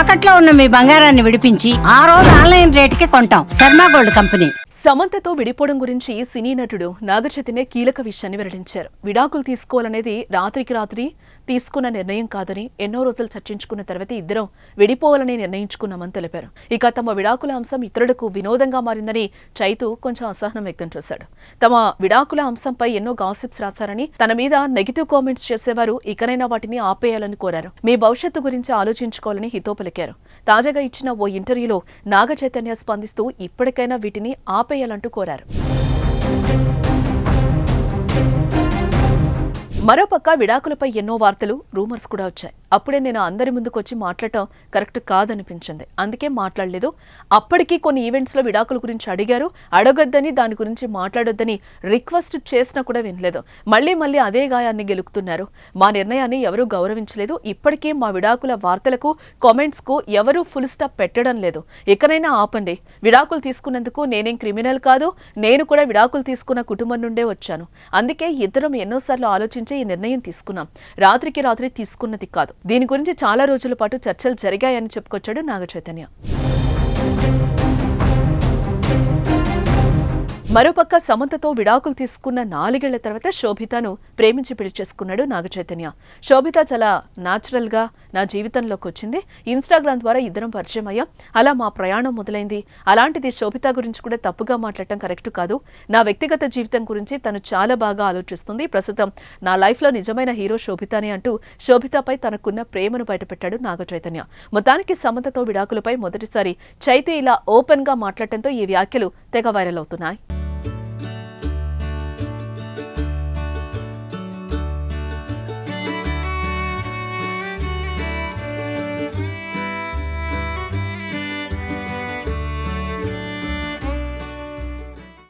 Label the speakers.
Speaker 1: తాకట్లో ఉన్న మీ బంగారాన్ని విడిపించి ఆ రోజు ఆన్లైన్ రేటుకి కొంటాం. Sharma gold company.
Speaker 2: సమంతతో విడిపోవడం గురించి సినీ నటుడు నాగచైతన్య కీలక విషయాన్ని వెల్లడించారు. విడాకులు తీసుకోవాలనేది రాత్రికి రాత్రి తీసుకున్న నిర్ణయం కాదని ఎన్నో రోజులు చర్చించుకున్న తర్వాత ఇద్దరం విడిపోవాలని నిర్ణయించుకున్నామని తెలిపారు. ఇక తమ విడాకుల అంశం ఇతరులకు వినోదంగా మారిందని చైతు కొంచెం అసహనం వ్యక్తం చేశాడు. తమ విడాకుల అంశంపై ఎన్నో గాసిప్స్ రాశారని తన మీద నెగిటివ్ కామెంట్స్ చేసేవారు ఇకనైనా వాటిని ఆపేయాలని కోరారు. మీ భవిష్యత్తు గురించి ఆలోచించుకోవాలని హితోపలి పలికారు. తాజాగా ఇచ్చిన ఓ ఇంటర్వ్యూలో నాగ చైతన్య స్పందిస్తూ ఇప్పటికైనా వీటిని ఆపేయాలంటూ కోరారు. మరోపక్క విడాకులపై ఎన్నో వార్తలు రూమర్స్ కూడా వచ్చాయి. అప్పుడే నేను అందరి ముందుకు వచ్చి మాట్లాడటం కరెక్ట్ కాదనిపించింది. అందుకే మాట్లాడలేదు. అప్పటికి కొన్ని ఈవెంట్స్లో విడాకుల గురించి అడిగారు. అడగొద్దని దాని గురించి మాట్లాడొద్దని రిక్వెస్ట్ చేసినా కూడా వినలేదు. మళ్ళీ మళ్ళీ అదే గాయాన్ని గెలుకుతున్నారు మా నిర్ణయాన్ని ఎవరూ గౌరవించలేదు. ఇప్పటికే మా విడాకుల వార్తలకు కామెంట్స్కు ఎవరూ ఫుల్ స్టాప్ పెట్టడం లేదు. ఎక్కడైనా ఆపండి. విడాకులు తీసుకున్నందుకు నేనేం క్రిమినల్ కాదు. నేను కూడా విడాకులు తీసుకున్న కుటుంబం నుండే వచ్చాను. అందుకే ఇద్దరం ఎన్నోసార్లు ఆలోచించి ఈ నిర్ణయం తీసుకున్నాం. రాత్రికి రాత్రి తీసుకున్నది కాదు. దీని గురించి చాలా రోజుల పాటు చర్చలు జరిగాయని చెప్పుకొచ్చాడు నాగ చైతన్య. మరోపక్క సమంతతో విడాకులు తీసుకున్న నాలుగేళ్ళ తర్వాత శోభితను ప్రేమించి పెళ్ళి చేసుకున్నాడు నాగచైతన్య శోభిత చాలా న్యాచురల్గా నా జీవితంలోకి వచ్చింది. ఇన్స్టాగ్రామ్ ద్వారా ఇద్దరం పరిచయం అయ్యాం. అలా మా ప్రయాణం మొదలైంది. అలాంటిది శోభిత గురించి కూడా తప్పుగా మాట్లాడటం కరెక్ట్ కాదు. నా వ్యక్తిగత జీవితం గురించి తను చాలా బాగా ఆలోచిస్తుంది. ప్రస్తుతం నా లైఫ్లో నిజమైన హీరో శోభితనే అంటూ శోభితపై తనకున్న ప్రేమను బయటపెట్టాడు నాగచైతన్య మొత్తానికి సమంతతో విడాకులపై మొదటిసారి చైతు ఇలా ఓపెన్గా మాట్లాడటంతో ఈ వ్యాఖ్యలు తెగ వైరల్ అవుతున్నాయి.